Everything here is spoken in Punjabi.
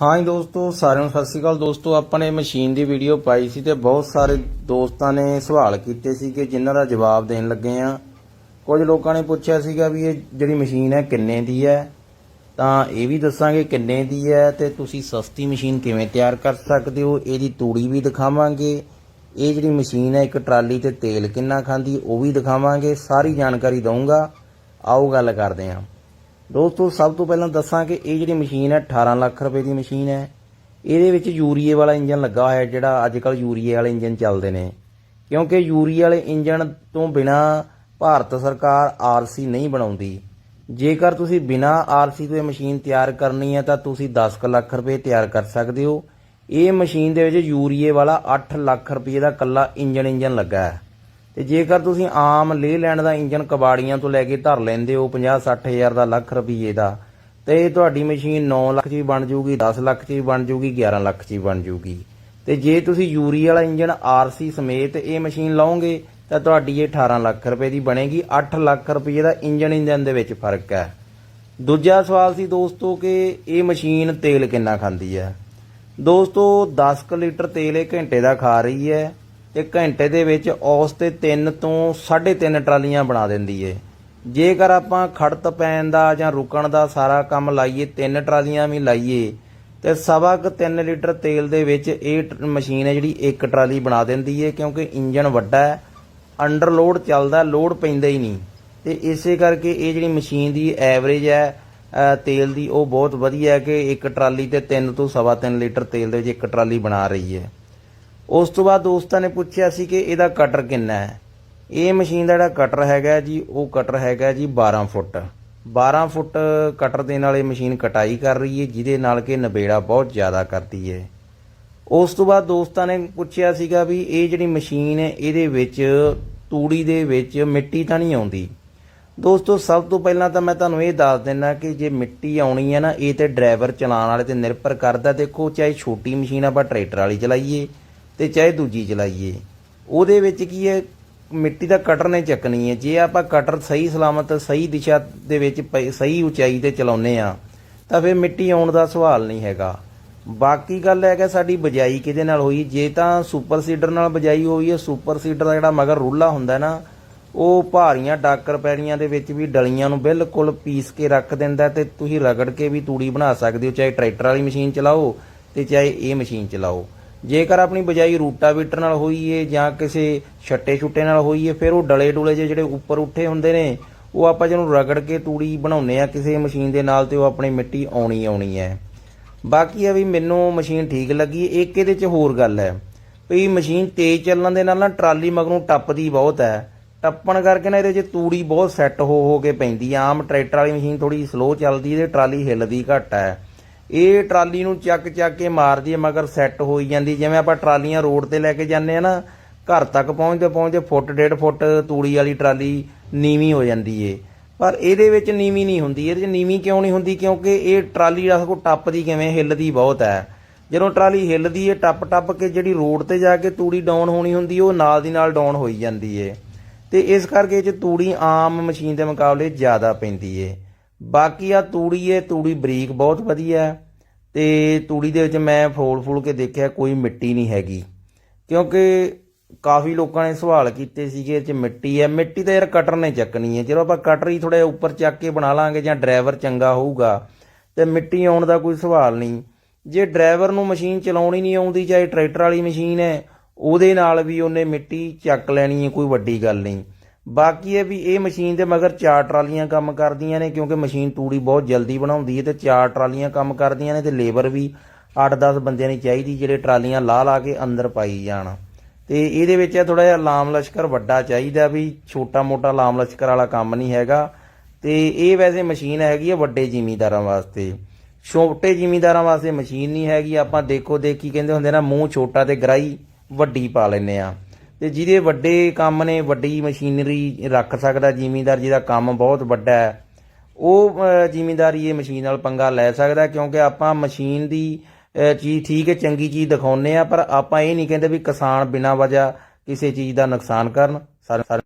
ਹਾਂ ਜੀ ਦੋਸਤੋ, ਸਾਰਿਆਂ ਨੂੰ ਸਤਿ ਸ਼੍ਰੀ ਅਕਾਲ। ਦੋਸਤੋ ਆਪਾਂ ਨੇ ਮਸ਼ੀਨ ਦੀ ਵੀਡੀਓ ਪਾਈ ਸੀ ਤੇ ਬਹੁਤ ਸਾਰੇ ਦੋਸਤਾਂ ਨੇ ਸਵਾਲ ਕੀਤੇ ਸੀ ਕਿ ਜਿਨ੍ਹਾਂ ਦਾ ਜਵਾਬ ਦੇਣ ਲੱਗੇ ਆ ਕੁਝ ਲੋਕਾਂ ਨੇ ਪੁੱਛਿਆ ਸੀਗਾ ਵੀ ਇਹ ਜਿਹੜੀ ਮਸ਼ੀਨ ਹੈ ਕਿੰਨੇ ਦੀ ਹੈ? ਤਾਂ ਇਹ ਵੀ ਦੱਸਾਂਗੇ ਕਿੰਨੇ ਦੀ ਹੈ ਤੇ ਤੁਸੀਂ ਸਸਤੀ ਮਸ਼ੀਨ ਕਿਵੇਂ ਤਿਆਰ ਕਰ ਸਕਦੇ ਹੋ? ਇਹਦੀ ਤੂੜੀ ਵੀ ਦਿਖਾਵਾਂਗੇ। ਇਹ ਜਿਹੜੀ ਮਸ਼ੀਨ ਹੈ, ਇੱਕ ਟਰਾਲੀ ਤੇ ਤੇਲ ਕਿੰਨਾ ਖਾਂਦੀ, ਉਹ ਵੀ ਦਿਖਾਵਾਂਗੇ। ਸਾਰੀ ਜਾਣਕਾਰੀ ਦਊਂਗਾ। ਆਓ ਗੱਲ ਕਰਦੇ ਹਾਂ। ਦੋਸਤੋ, ਸਭ ਤੋਂ ਪਹਿਲਾਂ ਦੱਸਾਂ ਕਿ ਇਹ ਜਿਹੜੀ ਮਸ਼ੀਨ ਹੈ 18 ਲੱਖ ਰੁਪਏ ਦੀ ਮਸ਼ੀਨ ਹੈ। ਇਹਦੇ ਵਿੱਚ ਯੂਰੀਏ ਵਾਲਾ ਇੰਜਨ ਲੱਗਾ ਹੋਇਆ ਜਿਹੜਾ ਅੱਜ ਕੱਲ ਯੂਰੀਏ ਵਾਲੇ ਇੰਜਨ ਚੱਲਦੇ ਨੇ। ਕਿਉਂਕਿ ਯੂਰੀਏ ਵਾਲੇ ਇੰਜਨ ਤੋਂ ਬਿਨਾ ਭਾਰਤ ਸਰਕਾਰ ਆਰਸੀ ਨਹੀਂ ਬਣਾਉਂਦੀ। ਜੇਕਰ ਤੁਸੀਂ ਬਿਨਾ ਆਰਸੀ ਤੋਂ ਇਹ ਮਸ਼ੀਨ ਤਿਆਰ ਕਰਨੀ ਹੈ, ਤਾਂ ਤੁਸੀਂ 10 ਕੁ ਲੱਖ ਰੁਪਏ ਤਿਆਰ ਕਰ ਸਕਦੇ ਹੋ। ਇਹ ਮਸ਼ੀਨ ਦੇ ਵਿੱਚ ਯੂਰੀਏ ਵਾਲਾ 8 ਲੱਖ ਰੁਪਏ ਦਾ ਕੱਲਾ ਇੰਜਨ ਇੰਜਨ ਲੱਗਾ ਹੈ। ਤੇ ਜੇਕਰ ਤੁਸੀਂ ਆਮ ਲੇ ਲੈਣ ਦਾ ਇੰਜਨ ਕਬਾੜੀਆਂ ਤੋਂ ਲੈ ਕੇ ਧਰ ਲੈਂਦੇ ਹੋ 50 ਹਜ਼ਾਰ ਦਾ ਲੱਖ ਰੁਪਏ ਦਾ, ਤੇ ਤੁਹਾਡੀ ਮਸ਼ੀਨ 9 ਲੱਖ 'ਚ ਵੀ ਬਣ ਜੂਗੀ 10 ਲੱਖ 'ਚ ਵੀ ਬਣ ਜੂਗੀ 11 ਲੱਖ 'ਚ ਵੀ ਬਣ ਜੂਗੀ। ਤੇ ਜੇ ਤੁਸੀਂ ਯੂਰੀ ਵਾਲਾ ਇੰਜਨ ਆਰਸੀ ਸਮੇਤ ਇਹ ਮਸ਼ੀਨ ਲਾਓਗੇ, ਤਾਂ ਤੁਹਾਡੀ ਇਹ 18 ਲੱਖ ਰੁਪਏ ਦੀ ਬਣੇਗੀ। 8 ਲੱਖ ਰੁਪਏ ਦਾ ਇੰਜਨ ਇੰਜਨ ਦੇ ਵਿੱਚ ਫ਼ਰਕ ਹੈ। ਦੂਜਾ ਸਵਾਲ ਸੀ ਦੋਸਤੋ ਕਿ ਇਹ ਮਸ਼ੀਨ ਤੇਲ ਕਿੰਨਾ ਖਾਂਦੀ ਹੈ? ਦੋਸਤੋ 10 ਕੁ ਲੀਟਰ ਤੇਲ ਇਹ ਘੰਟੇ ਦਾ ਖਾ ਰਹੀ ਹੈ। ਤੇ ਘੰਟੇ ਦੇ ਵਿੱਚ ਔਸ ਤੇ 3 ਤੋਂ 3.5 ਟਰਾਲੀਆਂ ਬਣਾ ਦਿੰਦੀ ਏ। ਜੇਕਰ ਆਪਾਂ ਖੜਤ ਪੈਣ ਦਾ ਜਾਂ ਰੁਕਣ ਦਾ ਸਾਰਾ ਕੰਮ ਲਾਈਏ, ਤਿੰਨ ਟਰਾਲੀਆਂ ਵੀ ਲਾਈਏ, ਤੇ ਸਵਾ ਕੁ 3 ਲੀਟਰ ਤੇਲ ਦੇ ਵਿੱਚ ਇਹ ਟ- ਮਸ਼ੀਨ ਹੈ ਜਿਹੜੀ ਇੱਕ ਟਰਾਲੀ ਬਣਾ ਦਿੰਦੀ ਏ, ਕਿਉਂਕਿ ਇੰਜਨ ਵੱਡਾ ਹੈ, ਅੰਡਰ ਲੋਡ ਚੱਲਦਾ, ਲੋਡ ਪੈਂਦਾ ਹੀ ਨਹੀਂ। ਤੇ ਇਸੇ ਕਰਕੇ ਇਹ ਜਿਹੜੀ ਮਸ਼ੀਨ ਦੀ ਐਵਰੇਜ ਹੈ ਤੇਲ ਦੀ, ਉਹ ਬਹੁਤ ਵਧੀਆ ਹੈ ਕਿ ਇੱਕ ਟਰਾਲੀ ਤੇ 3 ਤੋਂ ਸਵਾ 3 ਲੀਟਰ ਤੇਲ ਦੇ ਵਿੱਚ ਇੱਕ ਟਰਾਲੀ ਬਣਾ ਰਹੀ ਹੈ। ਉਸ ਤੋਂ ਬਾਅਦ ਦੋਸਤਾਂ ਨੇ ਪੁੱਛਿਆ ਸੀ ਕਿ ਇਹਦਾ ਕਟਰ ਕਿੰਨਾ ਹੈ? ਇਹ ਮਸ਼ੀਨ ਦਾ ਜਿਹੜਾ ਕਟਰ ਹੈਗਾ ਜੀ, ਉਹ ਕਟਰ ਹੈਗਾ ਜੀ 12 ਫੁੱਟ। 12 ਫੁੱਟ ਕਟਰ ਦੇ ਨਾਲ ਇਹ ਮਸ਼ੀਨ ਕਟਾਈ ਕਰ ਰਹੀ ਹੈ, ਜਿਹਦੇ ਨਾਲ ਕਿ ਨਬੇੜਾ ਬਹੁਤ ਜ਼ਿਆਦਾ ਕਰਦੀ ਹੈ। ਉਸ ਤੋਂ ਬਾਅਦ ਦੋਸਤਾਂ ਨੇ ਪੁੱਛਿਆ ਸੀਗਾ ਵੀ ਇਹ ਜਿਹੜੀ ਮਸ਼ੀਨ ਹੈ, ਇਹਦੇ ਵਿੱਚ, ਤੂੜੀ ਦੇ ਵਿੱਚ ਮਿੱਟੀ ਤਾਂ ਨਹੀਂ ਆਉਂਦੀ? ਦੋਸਤੋ, ਸਭ ਤੋਂ ਪਹਿਲਾਂ ਤਾਂ ਮੈਂ ਤੁਹਾਨੂੰ ਇਹ ਦੱਸ ਦਿੰਨਾ ਕਿ ਜੇ ਮਿੱਟੀ ਆਉਣੀ ਹੈ ਨਾ, ਇਹ ਤੇ ਡਰਾਈਵਰ ਚਲਾਉਣ ਵਾਲੇ ਤੇ ਨਿਰਭਰ ਕਰਦਾ, ਦੇਖੋ ਚਾਹੇ ਛੋਟੀ ਮਸ਼ੀਨ ਆਪਾਂ ਟਰੈਕਟਰ ਵਾਲੀ ਚਲਾਈਏ ਤੇ ਚਾਹੇ ਦੂਜੀ ਚਲਾਈਏ। ਉਹਦੇ ਵਿੱਚ ਕੀ ਹੈ, ਮਿੱਟੀ ਦਾ ਕਟਰ ਨੇ ਚੱਕਣੀ ਹੈ। ਜੇ ਆਪਾਂ ਕਟਰ ਸਹੀ ਸਲਾਮਤ, ਸਹੀ ਦਿਸ਼ਾ ਦੇ ਵਿੱਚ ਪਈ- ਸਹੀ ਉਚਾਈ ਤੇ ਚਲਾਉਨੇ ਆ ਤਾਂ ਫਿਰ ਮਿੱਟੀ ਆਉਣ ਦਾ ਸਵਾਲ ਨਹੀਂ ਹੈਗਾ। ਬਾਕੀ ਗੱਲ ਹੈ ਕਿ ਸਾਡੀ ਬਜਾਈ ਕਿਹਦੇ ਨਾਲ ਹੋਈ? ਜੇ ਤਾਂ ਸੁਪਰ ਸੀਡਰ ਨਾਲ ਬਜਾਈ ਹੋਈ ਹੈ, ਸੁਪਰ ਸੀਡਰ ਦਾ ਜਿਹੜਾ ਮਗਰ ਰੂਲਾ ਹੁੰਦਾ ਨਾ, ਉਹ ਭਾਰੀਆਂ ਡਾਕਰ ਪੈੜੀਆਂ ਦੇ ਵਿੱਚ ਵੀ ਡਲੀਆਂ ਨੂੰ ਬਿਲਕੁਲ ਪੀਸ ਕੇ ਰੱਖ ਦਿੰਦਾ ਤੇ ਤੁਸੀਂ ਰਗੜ ਕੇ ਵੀ ਤੂੜੀ ਬਣਾ ਸਕਦੇ ਹੋ, ਚਾਹੇ ਟਰੈਕਟਰ ਵਾਲੀ ਮਸ਼ੀਨ ਚਲਾਓ ਤੇ ਚਾਹੇ ਇਹ ਮਸ਼ੀਨ ਚਲਾਓ। ਜੇਕਰ ਆਪਣੀ ਬਜਾਈ ਰੂਟਾਵੀਟਰ ਨਾਲ ਹੋਈ ਏ ਜਾਂ ਕਿਸੇ ਛੱਟੇ ਛੁੱਟੇ ਨਾਲ ਹੋਈ ਏ ਫਿਰ ਉਹ ਡਲੇ ਡੁਲੇ ਜਿਹੇ ਜਿਹੜੇ ਉੱਪਰ ਉੱਠੇ ਹੁੰਦੇ ਨੇ, ਉਹ ਆਪਾਂ ਜਿਹਨੂੰ ਰਗੜ ਕੇ ਤੂੜੀ ਬਣਾਉਨੇ ਆ ਕਿਸੇ ਮਸ਼ੀਨ ਦੇ ਨਾਲ ਤੇ ਉਹ ਆਪਣੀ ਮਿੱਟੀ ਆਉਣੀ ਆਉਣੀ ਹੈ। ਬਾਕੀ ਆ ਵੀ ਮੈਨੂੰ ਮਸ਼ੀਨ ਠੀਕ ਲੱਗੀ, ਇੱਕ ਇਹਦੇ 'ਚ ਹੋਰ ਗੱਲ ਹੈ ਵੀ ਮਸ਼ੀਨ ਤੇਜ਼ ਚੱਲਣ ਦੇ ਨਾਲ ਨਾ ਟਰਾਲੀ ਮਗਰੋਂ ਟੱਪਦੀ ਬਹੁਤ ਹੈ। ਟੱਪਣ ਕਰਕੇ ਨਾ ਇਹਦੇ 'ਚ ਤੂੜੀ ਬਹੁਤ ਸੈੱਟ ਹੋ ਹੋ ਕੇ ਪੈਂਦੀ ਆਮ ਟਰੈਕਟਰ ਵਾਲੀ ਮਸ਼ੀਨ ਥੋੜੀ ਸਲੋ ਚੱਲਦੀ ਇਹਦੇ ਟਰਾਲੀ ਹਿੱਲਦੀ ਘੱਟ ਹੈ। ਇਹ ਟਰਾਲੀ ਨੂੰ ਚੱਕ ਚੱਕ ਕੇ ਮਾਰਦੀ ਹੈ, ਮਗਰ ਸੈੱਟ ਹੋਈ ਜਾਂਦੀ। ਜਿਵੇਂ ਆਪਾਂ ਟਰਾਲੀਆਂ ਰੋਡ ਤੇ ਲੈ ਕੇ ਜਾਂਦੇ ਆ ਨਾ, ਘਰ ਤੱਕ ਪਹੁੰਚਦੇ ਪਹੁੰਚਦੇ ਫੁੱਟ, ਡੇਢ ਫੁੱਟ ਤੂੜੀ ਵਾਲੀ ਟਰਾਲੀ ਨੀਵੀਂ ਹੋ ਜਾਂਦੀ ਏ। ਪਰ ਇਹਦੇ ਵਿੱਚ ਨੀਵੀਂ ਨਹੀਂ ਹੁੰਦੀ। ਇਹਦੇ 'ਚ ਨੀਵੀਂ ਕਿਉਂ ਨਹੀਂ ਹੁੰਦੀ? ਕਿਉਂਕਿ ਇਹ ਟਰਾਲੀ ਰਸ ਕੋ ਟੱਪਦੀ ਕਿਵੇਂ? ਹਿੱਲਦੀ ਬਹੁਤ ਹੈ। ਜਦੋਂ ਟਰਾਲੀ ਹਿੱਲਦੀ ਏ ਟੱਪ ਟੱਪ ਕੇ ਜਿਹੜੀ ਰੋਡ ਤੇ ਜਾ ਕੇ ਤੂੜੀ ਡਾਊਨ ਹੋਣੀ ਹੁੰਦੀ, ਉਹ ਨਾਲ ਦੀ ਨਾਲ ਡਾਊਨ ਹੋਈ ਜਾਂਦੀ ਏ। ਤੇ ਇਸ ਕਰਕੇ ਇਹ 'ਚ ਤੂੜੀ ਆਮ ਮਸ਼ੀਨ ਦੇ ਮੁਕਾਬਲੇ ਜ਼ਿਆਦਾ ਪੈਂਦੀ ਏ। ਬਾਕੀ ਆ ਤੂੜੀ ਏ ਤੂੜੀ ਬਰੀਕ ਬਹੁਤ ਵਧੀਆ ਹੈ ਤੇ ਤੂੜੀ ਦੇ ਵਿੱਚ ਮੈਂ ਫੋਲ ਫੋਲ ਕੇ ਦੇਖਿਆ ਕੋਈ ਮਿੱਟੀ ਨਹੀਂ ਹੈਗੀ। ਕਿਉਂਕਿ ਕਾਫੀ ਲੋਕਾਂ ਨੇ ਸਵਾਲ ਕੀਤੇ ਸੀਗੇ, ਇਹ 'ਚ ਮਿੱਟੀ ਹੈ। ਮਿੱਟੀ ਤਾਂ ਯਾਰ ਕਟਰ ਨੇ ਚੱਕਣੀ ਹੈ। ਜਦੋਂ ਆਪਾਂ ਕਟਰ ਹੀ ਥੋੜਾ ਉੱਪਰ ਚੱਕ ਕੇ ਬਣਾ ਲਾਂਗੇ ਜਾਂ ਡਰਾਈਵਰ ਚੰਗਾ ਹੋਊਗਾ, ਤੇ ਮਿੱਟੀ ਆਉਣ ਦਾ ਕੋਈ ਸਵਾਲ ਨਹੀਂ। ਜੇ ਡਰਾਈਵਰ ਨੂੰ ਮਸ਼ੀਨ ਚਲਾਉਣੀ ਨਹੀਂ ਆਉਂਦੀ, ਚਾਹੇ ਟਰੈਕਟਰ ਵਾਲੀ ਮਸ਼ੀਨ ਹੈ, ਉਹਦੇ ਨਾਲ ਵੀ ਉਹਨੇ ਮਿੱਟੀ ਚੱਕ ਲੈਣੀ ਹੈ, ਕੋਈ ਵੱਡੀ ਗੱਲ ਨਹੀਂ। ਬਾਕੀ ਇਹ ਵੀ ਇਹ ਮਸ਼ੀਨ ਦੇ ਮਗਰ ਚਾਰ ਟਰਾਲੀਆਂ ਕੰਮ ਕਰਦੀਆਂ ਨੇ, ਕਿਉਂਕਿ ਮਸ਼ੀਨ ਤੂੜੀ ਬਹੁਤ ਜਲਦੀ ਬਣਾਉਂਦੀ ਹੈ ਤੇ ਚਾਰ ਟਰਾਲੀਆਂ ਕੰਮ ਕਰਦੀਆਂ ਨੇ ਤੇ ਲੇਬਰ ਵੀ 8-10 ਬੰਦਿਆਂ ਦੀ ਚਾਹੀਦੀ, ਜਿਹੜੇ ਟਰਾਲੀਆਂ ਲਾ ਲਾ ਕੇ ਅੰਦਰ ਪਾਈ ਜਾਣ। ਤੇ ਇਹਦੇ ਵਿੱਚ ਥੋੜਾ ਜਿਹਾ ਲਾਮ ਲਸ਼ਕਰ ਵੱਡਾ ਚਾਹੀਦਾ ਵੀ ਛੋਟਾ ਮੋਟਾ ਲਾਮ ਲਸ਼ਕਰ ਵਾਲਾ ਕੰਮ ਨਹੀਂ ਹੈਗਾ। ਤੇ ਇਹ ਵੈਸੇ ਮਸ਼ੀਨ ਹੈਗੀ ਹੈ ਵੱਡੇ ਜ਼ਿਮੀਂਦਾਰਾਂ ਵਾਸਤੇ। ਛੋਟੇ ਜ਼ਿਮੀਂਦਾਰਾਂ ਵਾਸਤੇ ਮਸ਼ੀਨ ਨਹੀਂ ਹੈਗੀ, ਆਪਾਂ ਦੇਖੋ ਦੇਖੀ ਕਹਿੰਦੇ ਹੁੰਦੇ ਨਾ, ਮੂੰਹ ਛੋਟਾ ਤੇ ਗਰਾਈ ਵੱਡੀ ਪਾ ਲੈਨੇ ਆ। ਤੇ ਜਿਹਦੇ ਵੱਡੇ ਕੰਮ ਨੇ ਵੱਡੀ ਮਸ਼ੀਨਰੀ ਰੱਖ ਸਕਦਾ ਜ਼ਿਮੀਂਦਾਰ ਜਿਹਦਾ ਕੰਮ ਬਹੁਤ ਵੱਡਾ ਹੈ ਉਹ ਅਹ, ਜ਼ਿਮੀਂਦਾਰੀ ਇਹ ਮਸ਼ੀਨ ਨਾਲ ਪੰਗਾ ਲੈ ਸਕਦਾ ਕਿਉਂਕਿ ਆਪਾਂ ਮਸ਼ੀਨ ਦੀ ਚੀਜ਼ ਠੀਕ ਹੈ ਚੰਗੀ ਚੀਜ਼ ਦਿਖਾਉਂਦੇ ਆ ਪਰ ਆਪਾਂ ਇਹ ਨਹੀਂ ਕਹਿੰਦੇ ਵੀ ਕਿਸਾਨ ਬਿਨਾਂ ਵਜ੍ਹਾ ਕਿਸੇ ਚੀਜ਼ ਦਾ ਨੁਕਸਾਨ ਕਰਨ ਸਾਰੇ ਸਾਰੇ